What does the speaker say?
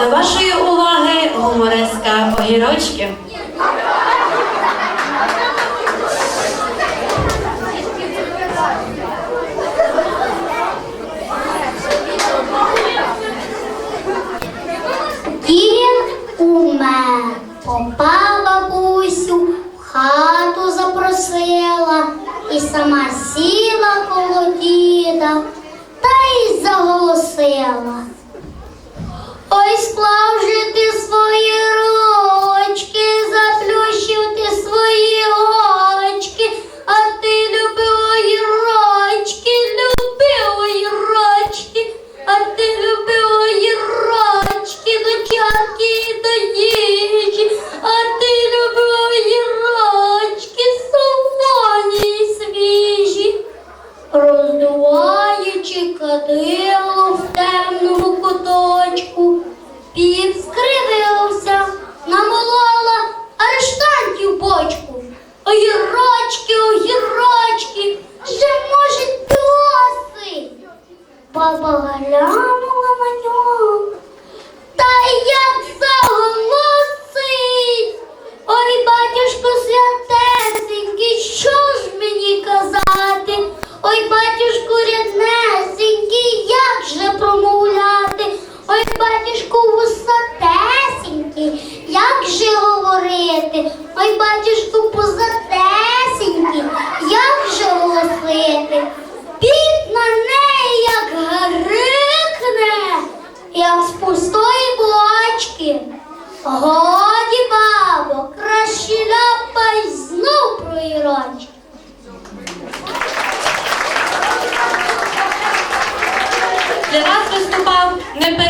До вашої уваги гумореска огірочки. Дід умер, попа бабусю, хату запросила і сама сіла коло діда та й заголосила. Кадило в темному куточку, піп скривився, намолола арештантів бочку. Огірочки, огірочки, вже може досить. Годі, бабо, краще ляпай знов про ірочки. Для нас виступав неперевершений